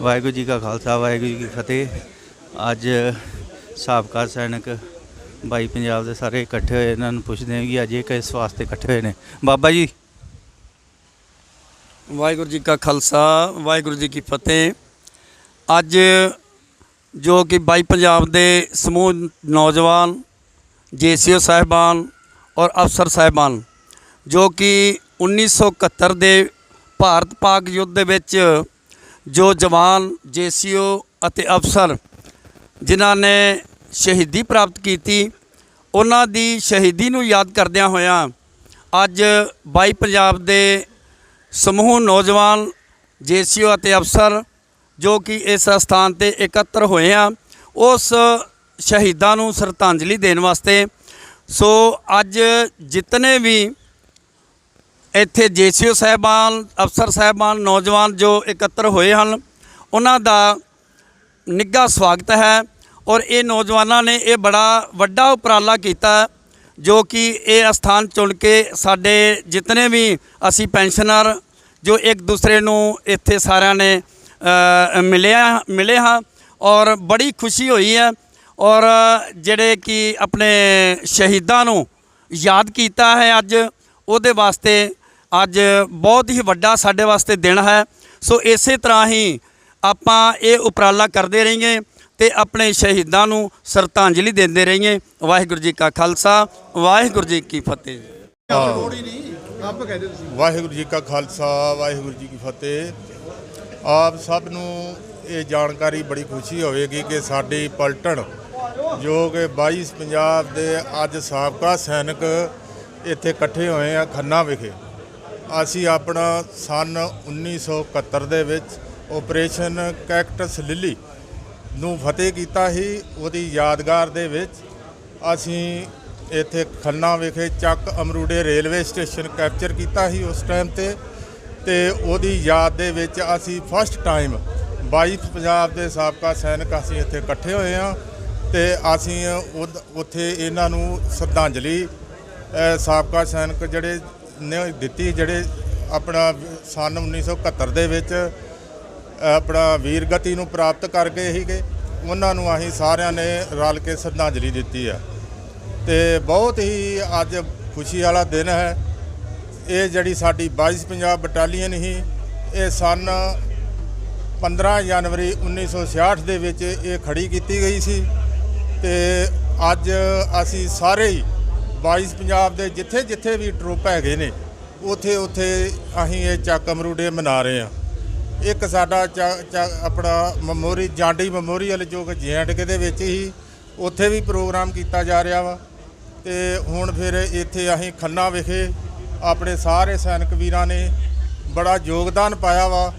ਵਾਹਿਗੁਰੂ ਜੀ ਕਾ ਖਾਲਸਾ, ਵਾਹਿਗੁਰੂ ਜੀ ਕੀ ਫਤਿਹ। ਅੱਜ ਸਾਬਕਾ ਸੈਨਿਕ ਬਾਈ ਪੰਜਾਬ ਦੇ ਸਾਰੇ ਇਕੱਠੇ ਹੋਏ, ਇਹਨਾਂ ਨੂੰ ਪੁੱਛਦੇ ਹਾਂ ਕਿ ਅੱਜ ਇਹ ਕਿਸ ਵਾਸਤੇ ਇਕੱਠੇ ਹੋਏ ਨੇ। ਬਾਬਾ ਜੀ। ਵਾਹਿਗੁਰੂ ਜੀ ਕਾ ਖਾਲਸਾ, ਵਾਹਿਗੁਰੂ ਜੀ ਕੀ ਫਤਿਹ। ਅੱਜ ਜੋ ਕਿ ਬਾਈ ਪੰਜਾਬ ਦੇ ਸਮੂਹ ਨੌਜਵਾਨ, ਜੇਸੀਓ ਸਾਹਿਬਾਨ ਔਰ ਅਫਸਰ ਸਾਹਿਬਾਨ, ਜੋ ਕਿ 1971 ਦੇ ਭਾਰਤ ਪਾਕ ਯੁੱਧ ਦੇ ਵਿੱਚ ਜੋ ਜਵਾਨ, ਜੇਸੀਓ ਅਤੇ ਅਫਸਰ ਜਿਨ੍ਹਾਂ ਨੇ ਸ਼ਹੀਦੀ ਪ੍ਰਾਪਤ ਕੀਤੀ, ਉਹਨਾਂ ਦੀ ਸ਼ਹੀਦੀ ਨੂੰ ਯਾਦ ਕਰਦਿਆਂ ਹੋਇਆਂ ਅੱਜ ਬਾਈ ਪੰਜਾਬ ਦੇ ਸਮੂਹ ਨੌਜਵਾਨ, ਜੇਸੀਓ ਅਤੇ ਅਫਸਰ ਜੋ ਕਿ ਇਸ ਸਥਾਨ ਤੇ ਇਕੱਤਰ ਹੋਏ ਆ, ਉਸ ਸ਼ਹੀਦਾਂ ਨੂੰ ਸ਼ਰਧਾਂਜਲੀ ਦੇਣ ਵਾਸਤੇ ਸੋ ਅੱਜ ਜਿਤਨੇ ਵੀ ਇੱਥੇ ਜੇਸੀਓ ਸਾਹਿਬਾਨ, ਅਫਸਰ ਸਾਹਿਬਾਨ, ਨੌਜਵਾਨ ਜੋ ਇਕੱਤਰ ਹੋਏ ਹਨ, ਉਹਨਾਂ ਦਾ ਨਿੱਘਾ ਸਵਾਗਤ ਹੈ ਔਰ ਇਹ ਨੌਜਵਾਨਾਂ ਨੇ ਇਹ ਬੜਾ ਵੱਡਾ ਉਪਰਾਲਾ ਕੀਤਾ ਜੋ ਕਿ ਇਹ ਸਥਾਨ ਚੁਣ ਕੇ ਸਾਡੇ ਜਿਤਨੇ ਵੀ ਅਸੀਂ ਪੈਨਸ਼ਨਰ ਜੋ ਇੱਕ ਦੂਸਰੇ ਨੂੰ ਇੱਥੇ ਸਾਰਿਆਂ ਨੇ ਮਿਲਿਆ, ਮਿਲੇ ਹਾਂ ਔਰ ਬੜੀ ਖੁਸ਼ੀ ਹੋਈ ਹੈ ਔਰ ਜਿਹੜੇ ਕਿ ਆਪਣੇ ਸ਼ਹੀਦਾਂ ਨੂੰ ਯਾਦ ਕੀਤਾ ਹੈ ਅੱਜ, ਉਹਦੇ ਵਾਸਤੇ ਅੱਜ ਬਹੁਤ ਹੀ ਵੱਡਾ ਸਾਡੇ ਵਾਸਤੇ ਦਿਨ ਹੈ। ਸੋ ਇਸੇ ਤਰ੍ਹਾਂ ਹੀ ਆਪਾਂ ਇਹ ਉਪਰਾਲਾ ਕਰਦੇ ਰਹੀਏ ਤੇ ਆਪਣੇ ਸ਼ਹੀਦਾਂ ਨੂੰ ਸ਼ਰਧਾਂਜਲੀ ਦਿੰਦੇ ਰਹੀਏ। ਵਾਹਿਗੁਰੂ ਜੀ ਕਾ ਖਾਲਸਾ, ਵਾਹਿਗੁਰੂ ਜੀ ਕੀ ਫਤਿਹ। ਵਾਹਿਗੁਰੂ ਜੀ ਕਾ ਖਾਲਸਾ, ਵਾਹਿਗੁਰੂ ਜੀ ਕੀ ਫਤਿਹ। ਆਪ ਸਭ ਨੂੰ ਇਹ ਜਾਣਕਾਰੀ ਬੜੀ ਖੁਸ਼ੀ ਹੋਵੇਗੀ ਕਿ ਸਾਡੀ ਪਲਟਣ, ਜੋ ਕਿ 22 ਪੰਜਾਬ ਦੇ ਅੱਜ ਸਾਬਕਾ ਸੈਨਿਕ ਇੱਥੇ ਇਕੱਠੇ ਹੋਏ ਆ ਖੰਨਾ ਵਿਖੇ। ਅਸੀਂ ਆਪਣਾ ਸਨ 1971 ਦੇ ਵਿੱਚ ਆਪਰੇਸ਼ਨ ਕੈਕਟਸ ਲਿਲੀ ਨੂੰ ਫਤਿਹ ਕੀਤਾ ਸੀ। ਉਹਦੀ ਯਾਦਗਾਰ ਦੇ ਵਿੱਚ ਅਸੀਂ ਇੱਥੇ ਖੰਨਾ ਵਿਖੇ ਚੱਕ ਅਮਰੂੜੇ ਰੇਲਵੇ ਸਟੇਸ਼ਨ ਕੈਪਚਰ ਕੀਤਾ ਸੀ ਉਸ ਟਾਈਮ ਤੇ। ਤੇ ਉਹਦੀ ਯਾਦ ਦੇ ਵਿੱਚ ਅਸੀਂ ਫਸਟ ਟਾਈਮ 22 ਪੰਜਾਬ ਦੇ ਸਾਬਕਾ ਸੈਨਿਕ ਅਸੀਂ ਇੱਥੇ ਇਕੱਠੇ ਹੋਏ ਆ ਤੇ ਅਸੀਂ ਉਦ- ਉੱਥੇ ਇਹਨਾਂ ਨੂੰ ਸ਼ਰਧਾਂਜਲੀ ਸਾਬਕਾ ਸੈਨਿਕ ਜਿਹੜੇ ਨੇ ਦਿੱਤੀ ਜਿਹੜੇ ਆਪਣਾ ਸਨ 1971 ਦੇ ਵਿੱਚ ਆਪਣਾ ਵੀਰਗਤੀ ਨੂੰ ਪ੍ਰਾਪਤ ਕਰ ਗਏ। ਸੀਗੇ ਉਹਨਾਂ ਨੂੰ ਅਸੀਂ ਸਾਰਿਆਂ ਨੇ ਰਲ ਕੇ ਸ਼ਰਧਾਂਜਲੀ ਦਿੱਤੀ ਆ। ਤੇ ਬਹੁਤ ਹੀ ਅੱਜ ਖੁਸ਼ੀ ਵਾਲਾ ਦਿਨ ਹੈ। ਇਹ ਜਿਹੜੀ ਸਾਡੀ 22 ਪੰਜਾਬ ਬਟਾਲੀਅਨ ਸੀ, ਇਹ ਸਨ 15 ਜਨਵਰੀ 1966 ਦੇ ਵਿੱਚ ਇਹ ਖੜੀ ਕੀਤੀ ਗਈ ਸੀ। ਤੇ ਅੱਜ ਅਸੀਂ ਸਾਰੇ ਹੀ 22 ਪੰਜਾਬ ਦੇ ਜਿੱਥੇ ਜਿੱਥੇ ਵੀ ਟਰੁੱਪ ਹੈਗੇ ਨੇ, ਉਥੇ ਉਥੇ ਅਸੀਂ ਇਹ ਚੱਕ ਅਮਰੂਡੇ ਮਨਾ ਰਹੇ ਹਾਂ। ਇੱਕ ਸਾਡਾ ਚ- ਚ- ਆਪਣਾ ਮੈਮੋਰੀ, ਜਾਂਡੀ ਮੈਮੋਰੀਅਲ ਜੋ ਕਿ ਜੈਂਟਕੇ ਦੇ ਵਿੱਚ ਹੀ ਉੱਥੇ ਵੀ ਪ੍ਰੋਗਰਾਮ ਕੀਤਾ ਜਾ ਰਿਹਾ ਵਾ। ਤੇ ਹੁਣ ਫਿਰ ਇੱਥੇ ਅਸੀਂ ਖੰਨਾ ਵਿਖੇ ਆਪਣੇ ਸਾਰੇ ਸੈਨਿਕ ਵੀਰਾਂ ਨੇ ਬੜਾ ਯੋਗਦਾਨ ਪਾਇਆ ਵਾ।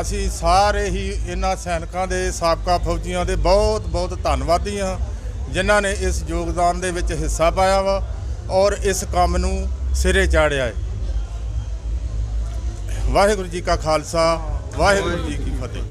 ਅਸੀਂ ਸਾਰੇ ਹੀ ਇਹਨਾਂ ਸੈਨਿਕਾਂ ਦੇ ਸਾਬਕਾ ਫੌਜੀਆਂ ਦੇ ਬਹੁਤ ਬਹੁਤ ਧੰਨਵਾਦੀ ਹਾਂ। ਜਿਨ੍ਹਾਂ ਨੇ ਇਸ ਯੋਗਦਾਨ ਦੇ ਵਿੱਚ ਹਿੱਸਾ ਪਾਇਆ ਵਾ ਔਰ ਇਸ ਕੰਮ ਨੂੰ ਸਿਰੇ ਚਾੜਿਆ ਹੈ। ਵਾਹਿਗੁਰੂ ਜੀ ਕਾ ਖਾਲਸਾ, ਵਾਹਿਗੁਰੂ ਜੀ ਕੀ ਫਤਿਹ।